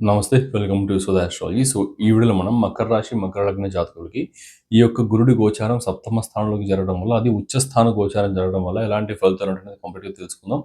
నమస్తే welcome to Sudha astrology so ఈ వీడియోలో మనం మకర రాశి మకర లగ్న జాతకులకి ఈ యొక్క గురుడి గోచారం సప్తమ స్థానంలోకి జరగడం వల్ల అది ఉచ్చస్థాన గోచారం జరగడం వల్ల ఎలాంటి ఫలితాలు ఉంటాయి కంప్లీట్గా తెలుసుకుందాం.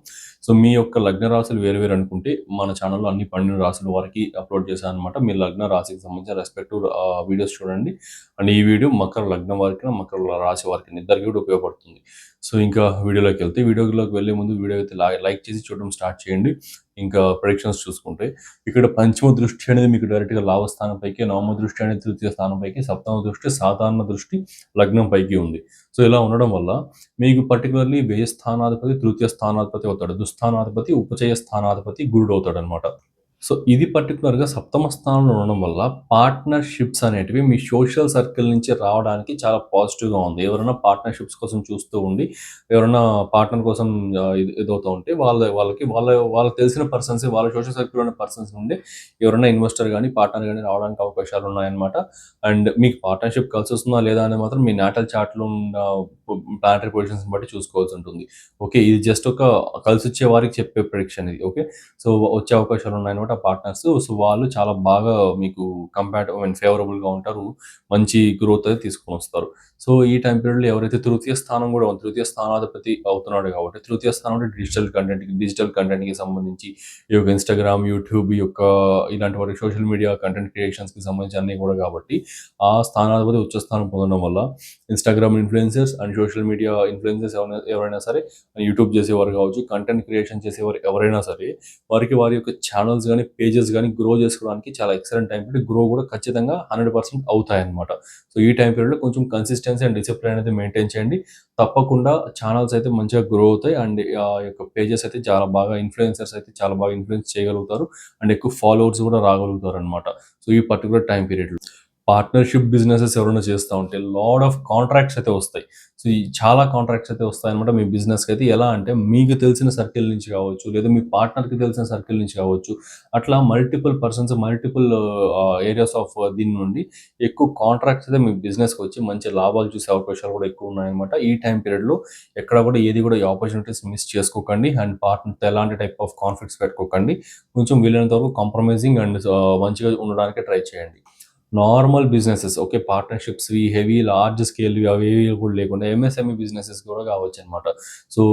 సో మీ యొక్క లగ్న రాశులు వేరు వేరు అనుకుంటే మన ఛానల్లో అన్ని పన్నెండు రాశుల వారికి అప్లోడ్ చేశాను అనమాట మీ లగ్న రాశికి సంబంధించిన రెస్పెక్టివ్ వీడియోస్ చూడండి. అండ్ ఈ వీడియో మకర లగ్నం వారికి మకర రాశి వారికి ఇద్దరికి కూడా ఉపయోగపడుతుంది. సో ఇంకా వీడియోలోకి వెళ్తే వీడియోలోకి వెళ్ళే ముందు వీడియో అయితే లైక్ చేసి చూడడం స్టార్ట్ చేయండి. ఇంకా ప్రొడిక్షన్స్ చూసుకుంటే ఇక్కడ పంచమ దృష్టి అనేది మీకు డైరెక్ట్గా లాభ స్థానంపైకి నవమ దృష్టి అనేది తృతీయ స్థానం పైకి సప్తమ దృష్టి సాధారణ దృష్టి లగ్నం పైకి ఉంది. సో ఇలా ఉండడం వల్ల మీకు పర్టికులర్లీ వ్యయ స్థానాధిపతి తృతీయ స్థానాధిపతి అవుతాడు. దుస్థానాధిపతి ఉపచయ స్థానాధిపతి గురుడు అవుతాడు అనమాట సో ఇది పర్టికులర్గా సప్తమ స్థానంలో ఉండడం వల్ల పార్ట్నర్షిప్స్ అనేటివి మీ సోషల్ సర్కిల్ నుంచి రావడానికి చాలా పాజిటివ్గా ఉంది. ఎవరైనా పార్ట్నర్షిప్స్ కోసం చూస్తూ ఉండి ఎవరైనా పార్ట్నర్ కోసం ఇది- ఇదవుతూ ఉంటే వాళ్ళ వాళ్ళకి వాళ్ళ వాళ్ళకి తెలిసిన పర్సన్స్ వాళ్ళ సోషల్ సర్కిల్ ఉన్న పర్సన్స్ నుండి ఎవరైనా ఇన్వెస్టర్ కానీ పార్ట్నర్ కానీ రావడానికి అవకాశాలు ఉన్నాయన్నమాట. అండ్ మీకు పార్ట్నర్షిప్ కలిసి వస్తుందా లేదా అనేది మాత్రం మీ నాటల్ చార్ట్లో ఉన్న ప్లానటరీ పొజిషన్స్ బట్టి చూసుకోవాల్సి ఉంటుంది. ఓకే ఇది జస్ట్ ఒక కలిసి వచ్చే వారికి చెప్పే ప్రిడిక్షన్ ఇది. ఓకే సో వచ్చే అవకాశాలు ఉన్నాయన్నమాట. పార్ట్నర్స్ సో వాళ్ళు చాలా బాగా మీకు కంపేర్ మీన్ ఫేవరబుల్గా ఉంటారు. మంచి గ్రోత్ అయితే తీసుకొని వస్తారు. సో ఈ టైం పీరియడ్లో ఎవరైతే తృతీయ స్థానం కూడా తృతీయ స్థానాధిపతి అవుతున్నాడు కాబట్టి తృతీయ స్థానం అంటే డిజిటల్ కంటెంట్ డిజిటల్ కంటెంట్కి సంబంధించి ఈ యొక్క ఇన్స్టాగ్రామ్ యూట్యూబ్ ఈ యొక్క ఇలాంటి వాటి సోషల్ మీడియా కంటెంట్ క్రియేషన్స్కి సంబంధించి అన్నీ కూడా కాబట్టి ఆ స్థానాధిపతి ఉచ్చ స్థానం పొందడం వల్ల Instagram influencers and social media influencers ఎవరైనా ఎవరైనా సరే యూట్యూబ్ చేసేవారు కావచ్చు కంటెంట్ క్రియేషన్ చేసేవారు ఎవరైనా సరే వారికి వారి యొక్క ఛానల్స్ కానీ పేజెస్ కానీ గ్రో చేసుకోవడానికి చాలా ఎక్సలెంట్ టైం పీరియడ్ గ్రో కూడా ఖచ్చితంగా హండ్రెడ్ పర్సెంట్ అవుతాయి అనమాట సో ఈ టైం పీరియడ్లో కొంచెం కన్సిస్టెన్సీ అండ్ డిసిప్లిన్ అనేది మెయింటైన్ చేయండి. తప్పకుండా ఛానల్స్ అయితే మంచిగా గ్రో అవుతాయి అండ్ ఆ యొక్క పేజెస్ అయితే చాలా బాగా ఇన్ఫ్లుయెన్సర్స్ అయితే చాలా బాగా ఇన్ఫ్లుయెన్స్ చేయగలుగుతారు. అండ్ ఎక్కువ ఫాలోవర్స్ కూడా రాగలుగుతారు అనమాట సో ఈ పర్టికులర్ టైం పీరియడ్లో పార్ట్నర్షిప్ బిజినెసెస్ ఎవరైనా చేస్తూ ఉంటే లాడ్ ఆఫ్ కాంట్రాక్ట్స్ అయితే వస్తాయి. సో ఈ చాలా కాంట్రాక్ట్స్ అయితే వస్తాయి అనమాట మీ బిజినెస్కి అయితే. ఎలా అంటే మీకు తెలిసిన సర్కిల్ నుంచి కావచ్చు లేదా మీ పార్ట్నర్కి తెలిసిన సర్కిల్ నుంచి కావచ్చు అట్లా multiple persons multiple areas of దీని నుండి ఎక్కువ కాంట్రాక్ట్స్ అయితే మీ బిజినెస్కి వచ్చి మంచి లాభాలు చూసే అవకాశాలు కూడా ఎక్కువ ఉన్నాయన్నమాట. ఈ టైం పీరియడ్లో ఎక్కడ కూడా ఏది కూడా ఈ ఆపర్చునిటీస్ మిస్ చేసుకోకండి. అండ్ పార్ట్నర్తో ఎలాంటి టైప్ ఆఫ్ కాన్ఫ్లిక్ట్స్ పెట్టుకోకండి. కొంచెం వీలైనంత వరకు కాంప్రమైజింగ్ అండ్ మంచిగా ఉండడానికి ట్రై చేయండి. Normal businesses okay partnerships heavy large scale అవి ఏవి కూడా లేకుండా ఎంఎస్ఎంఈ బిజినెసెస్ కూడా కావచ్చు అనమాట సో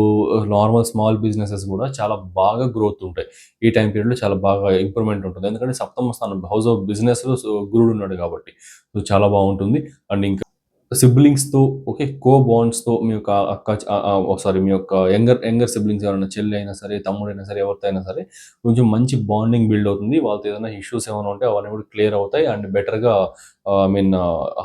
నార్మల్ స్మాల్ బిజినెసెస్ కూడా చాలా బాగా గ్రోత్ ఉంటాయి. ఈ టైం పీరియడ్లో చాలా బాగా ఇంప్రూవ్మెంట్ ఉంటుంది. ఎందుకంటే సప్తమ స్థానం హౌస్ ఆఫ్ బిజినెస్లో గురుడు ఉన్నాడు కాబట్టి. సో చాలా బాగుంటుంది. అండ్ ఇంకా సిబ్లింగ్స్తో ఓకే కో బాండ్స్తో మీ యొక్క అక్క సారీ మీ యొక్క యంగర్ యంగర్ సిబ్లింగ్స్ ఎవరైనా చెల్లి అయినా సరే తమ్ముడైనా సరే ఎవరితో అయినా సరే కొంచెం మంచి బాండింగ్ బిల్డ్ అవుతుంది. వాళ్ళతో ఏదైనా ఇష్యూస్ ఏమైనా ఉంటే అవన్నీ కూడా క్లియర్ అవుతాయి. అండ్ బెటర్గా ఐ మీన్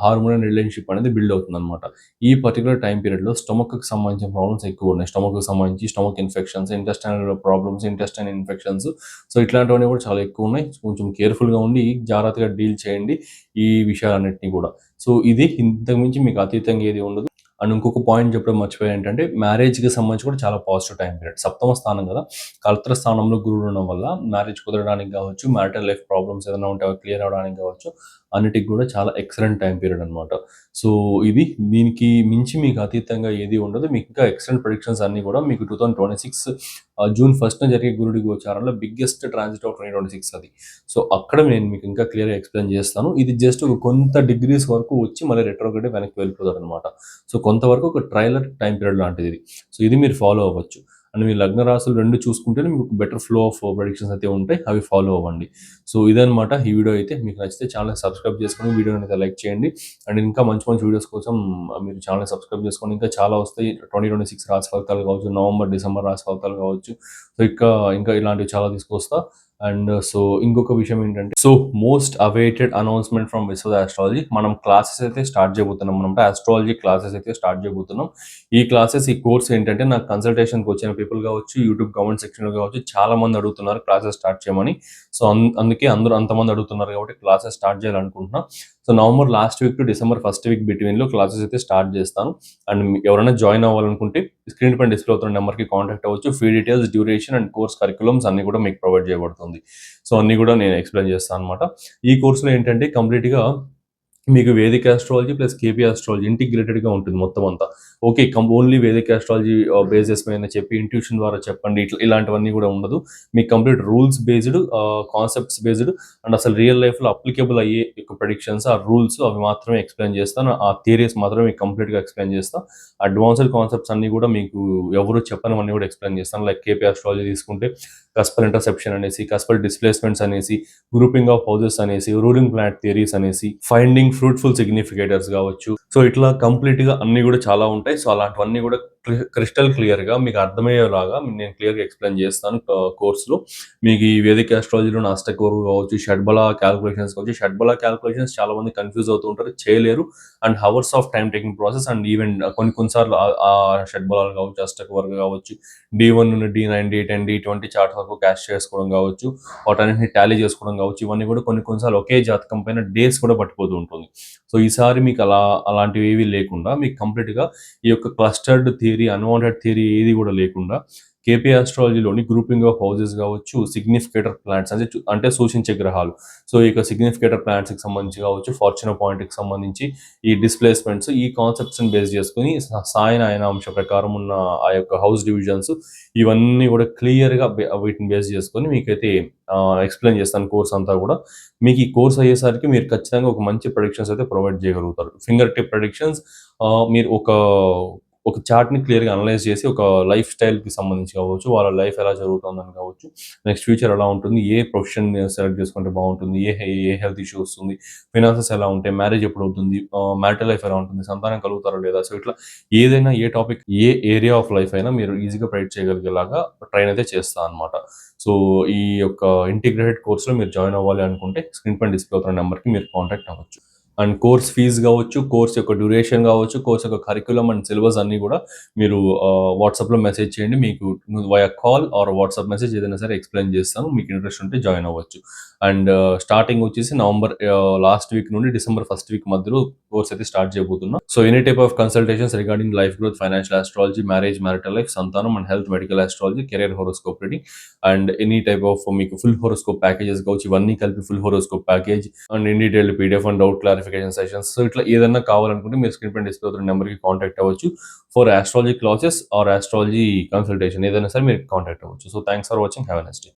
హార్మోనల్ రిలేషన్షిప్ అనేది బిల్డ్ అవుతుంది అనమాట ఈ పర్టికులర్ టైం పీరియడ్లో స్టమక్కి సంబంధించిన ప్రాబ్లమ్స్ ఎక్కువ ఉన్నాయి. స్టమక్కి సంబంధించి stomach infections intestinal problems intestine infections so ఇట్లాంటివన్నీ కూడా చాలా ఎక్కువ ఉన్నాయి. కొంచెం కేర్ఫుల్గా ఉండి జాగ్రత్తగా డీల్ చేయండి ఈ విషయాలన్నింటినీ కూడా. సో ఇది ఇంతకుమించి మీకు అతీతంగా ఏది ఉండదు. అండ్ ఇంకొక పాయింట్ చెప్పడం మర్చిపోయా ఏంటంటే మ్యారేజ్కి సంబంధించి కూడా చాలా పాజిటివ్ టైం పీరియడ్ సప్తమ స్థానం కదా. కలత్ర స్థానంలో గురువు ఉండడం వల్ల మ్యారేజ్ కుదరడానికి కావచ్చు మ్యారిటల్ లైఫ్ ప్రాబ్లమ్స్ ఏదైనా ఉంటే అవి క్లియర్ అవడానికి కావచ్చు. అన్నిటికి కూడా చాలా ఎక్సలెంట్ టైం పీరియడ్ అనమాట సో ఇది దీనికి మించి మీకు అతీతంగా ఏది ఉండదు. మీకు ఇంకా ఎక్సలెంట్ ప్రొడిక్షన్స్ అన్నీ కూడా మీకు two thousand twenty six June first జరిగే గురుడి గోచారంలో biggest transit of twenty twenty six అది. సో అక్కడ నేను మీకు ఇంకా క్లియర్గా ఎక్స్ప్లెయిన్ చేస్తాను. ఇది జస్ట్ ఒక కొంత డిగ్రీస్ వరకు వచ్చి మళ్ళీ రెట్రోగేట్ వెనక్కి వెళ్ళిపోతారు అనమాట సో కొంతవరకు ఒక ట్రైలర్ టైం పీరియడ్ లాంటిది ఇది. సో ఇది మీరు ఫాలో అవ్వచ్చు. అండ్ మీ లగ్న రాశులు రెండు చూసుకుంటేనే మీకు బెటర్ ఫ్లో ఆఫ్ ప్రొడిక్షన్స్ అయితే ఉంటాయి. అవి ఫాలో అవ్వండి. సో ఇదనమాట ఈ వీడియో అయితే. మీకు నచ్చితే ఛానల్ సబ్స్క్రైబ్ చేసుకొని వీడియోని అయితే లైక్ చేయండి. అండ్ ఇంకా మంచి మంచి వీడియోస్ కోసం మీరు ఛానల్ సబ్స్క్రైబ్ చేసుకొని ఇంకా చాలా వస్తాయి. ట్వంటీ ట్వంటీ సిక్స్ రాశి ఫలితాలు కావచ్చు నవంబర్ డిసెంబర్ రాశి ఫలితాలు కావచ్చు. సో ఇంకా ఇంకా ఇలాంటివి చాలా తీసుకొస్తా. అండ్ సో ఇంకొక విషయం ఏంటంటే so most awaited announcement from Vishwa astrology మనం క్లాసెస్ అయితే స్టార్ట్ చేయబోతున్నాం మనం ఆస్ట్రాలజీ క్లాసెస్ అయితే స్టార్ట్ చేయబోతున్నాం. ఈ క్లాసెస్ ఈ కోర్స్ ఏంటంటే నాకు కన్సల్టేషన్కి వచ్చిన పీపుల్ కావచ్చు యూట్యూబ్ కామెంట్ సెక్షన్లో కావచ్చు చాలా మంది అడుగుతున్నారు క్లాసెస్ స్టార్ట్ చేయమని. సో అందుకే అందరూ అంతమంది అడుగుతున్నారు కాబట్టి క్లాసెస్ స్టార్ట్ చేయాలనుకుంటున్నాం. So November last week to December first week బిట్వీన్లో classes అయితే స్టార్ట్ చేస్తాను. అండ్ ఎవరైనా జాయిన్ అవ్వాలనుకుంటే స్క్రీన్ పైన డిస్ప్లే అవుతున్న నెంబర్కి కాంటాక్ట్ అవ్వచ్చు. Fee details duration and course curriculums అన్ని కూడా మీకు ప్రొవైడ్ చేయబడుతుంది. సో అన్ని కూడా నేను ఎక్స్ప్లెయిన్ చేస్తాను అనమాట ఈ కోర్సులో ఏంటంటే కంప్లీట్గా మీకు Vedic astrology plus KP astrology ఇంటిగ్రేటెడ్గా ఉంటుంది మొత్తం అంతా. Okay come only Vedic astrology bases మీద చెప్పి ఇంట్యూషన్ ద్వారా చెప్పండి ఇట్లా ఇలాంటివన్నీ కూడా ఉండదు. మీకు complete rules based concepts based and అసలు రియల్ లైఫ్లో అప్లికేబుల్ అయ్యే యొక్క ప్రెడిక్షన్స్ ఆ రూల్స్ అవి మాత్రమే ఎక్స్ప్లెయిన్ చేస్తాను. ఆ థియరీస్ మాత్రమే మీకు కంప్లీట్గా ఎక్స్ప్లెయిన్ చేస్తాను అడ్వాన్స్డ్ కాన్సెప్ట్స్ అన్ని కూడా మీకు ఎవరు చెప్పనివన్నీ కూడా ఎక్స్ప్లెయిన్ చేస్తాను. లైక్ కేపీ ఆస్ట్రాలజీ తీసుకుంటే కస్పల్ ఇంటర్సెప్షన్ అనేసి కస్పల్ డిస్ప్లేస్మెంట్స్ అనేసి గ్రూపింగ్ ఆఫ్ హౌసెస్ అనేసి రూలింగ్ ప్లానెట్ థియరీస్ అనేసి ఫైండింగ్ ఫ్రూట్ఫుల్ సిగ్నిఫికేటర్స్ కావచ్చు సో ఇట్లా కంప్లీట్గా అన్ని కూడా చాలా ఉంటాయి. సో అలాంటివన్నీ కూడా క్రిస్టల్ క్లియర్గా మీకు అర్థమయ్యేలాగా నేను క్లియర్గా ఎక్స్ప్లెయిన్ చేస్తాను కోర్సులో. మీకు ఈ వేదిక ఆస్ట్రాలజీలో నాస్టక్ వరకు కావచ్చు షడ్బల క్యాల్కులేషన్స్ కావచ్చు. షడ్బల క్యాల్కులేషన్స్ చాలా మంది కన్ఫ్యూజ్ అవుతూ ఉంటారు చేయలేరు. And hours of time taking process and even కొన్ని కొన్నిసార్లు ఆ- షడ్బలాలు కావచ్చు అష్టక్ వర్గ కావచ్చు డి వన్ నుండి D nine D ten D twenty chart వరకు క్యాష్ చేసుకోవడం కావచ్చు వాటన్నింటిని టాలీ చేసుకోవడం కావచ్చు ఇవన్నీ కూడా కొన్ని కొన్నిసార్లు ఒకే జాతకం పైన డేస్ కూడా పట్టిపోతూ ఉంటుంది. సో ఈసారి మీకు అలా అలాంటివి ఏవి లేకుండా మీకు కంప్లీట్గా గా ఈ యొక్క క్లస్టర్డ్ థియరీ అన్వాంటెడ్ థియరీ ఏది కూడా లేకుండా కేపీ ఆస్ట్రాలజీలోని గ్రూపింగ్ ఆఫ్ హౌజెస్ కావచ్చు సిగ్నిఫికేటర్ ప్లాంట్స్ అంటే చూ- అంటే సూచించే గ్రహాలు. సో ఈ యొక్క సిగ్నిఫికేటర్ ప్లాంట్స్కి సంబంధించి కావచ్చు ఫార్చునర్ పాయింట్కి సంబంధించి ఈ డిస్ప్లేస్మెంట్స్ ఈ కాన్సెప్ట్స్ని బేస్ చేసుకుని సాయన ఆయన అంశ ప్రకారం ఉన్న ఆ యొక్క హౌస్ డివిజన్స్ ఇవన్నీ కూడా క్లియర్గా వీటిని బేస్ చేసుకొని మీకైతే ఎక్స్ప్లెయిన్ చేస్తాను కోర్స్ అంతా కూడా. మీకు ఈ కోర్స్ అయ్యేసరికి మీరు ఖచ్చితంగా ఒక మంచి ప్రొడిక్షన్స్ అయితే ప్రొవైడ్ చేయగలుగుతారు. ఫింగర్ టిప్ ప్రొడిక్షన్స్ మీరు ఒక ఒక చార్ట్ని క్లియర్గా అనలైజ్ చేసి ఒక లైఫ్ స్టైల్కి సంబంధించి కావచ్చు వాళ్ళ లైఫ్ ఎలా జరుగుతుందని కావచ్చు నెక్స్ట్ ఫ్యూచర్ ఎలా ఉంటుంది ఏ ప్రొఫెషన్ సెలెక్ట్ చేసుకుంటే బాగుంటుంది ఏ ఏ హెల్త్ ఇష్యూ వస్తుంది ఫినాన్సెస్ ఎలా ఉంటాయి మ్యారేజ్ ఎప్పుడు అవుతుంది మ్యారిటల్ లైఫ్ ఎలా ఉంటుంది సంతానం కలుగుతారా లేదా సో ఇట్లా ఏదైనా ఏ టాపిక్ ఏ ఏరియా ఆఫ్ లైఫ్ అయినా మీరు ఈజీగా ప్రైడ్ చేయగలిగేలాగా ట్రైన్ అయితే చేస్తా అనమాట సో ఈ యొక్క ఇంటిగ్రేటెడ్ కోర్సులో మీరు జాయిన్ అవ్వాలి అనుకుంటే స్క్రీన్ పైన డిస్ప్లే అవుతున్న నెంబర్కి మీరు కాంటాక్ట్ అవ్వచ్చు. అండ్ కోర్స్ ఫీజు కావచ్చు కోర్స్ యొక్క డ్యూరేషన్ కావచ్చు కోర్స్ యొక్క కరికులం అండ్ సిలబస్ అన్ని కూడా మీరు వాట్సాప్లో మెసేజ్ చేయండి. మీకు via call or WhatsApp message ఏదైనా సరే ఎక్స్ప్లెయిన్ చేస్తాను. మీకు ఇంట్రెస్ట్ ఉంటే జాయిన్ అవ్వచ్చు. అండ్ స్టార్టింగ్ వచ్చేసి నవంబర్ లాస్ట్ వీక్ నుండి డిసెంబర్ ఫస్ట్ వీక్ మధ్యలో కోర్స్ అయితే స్టార్ట్ చేయబోతున్నాం. So any type of consultations regarding life growth financial astrology marriage marital life సంతానం and health medical astrology career horoscope reading and any type of మీకు full horoscope packages కావచ్చు ఇవన్నీ కలిపి full horoscope package and in detail PDF and doubt clarification sessions so ఇట్లా ఏదైనా కావాలనుకుంటే మీరు screen పైన డిస్ప్లే అవుతున్న నెంబర్కి కాంటాక్ట్ అవ్వచ్చు. For astrology classes or astrology consultation ఏదైనా సరే మీరు కాంటాక్ట్ అవ్వచ్చు. So thanks for watching have next day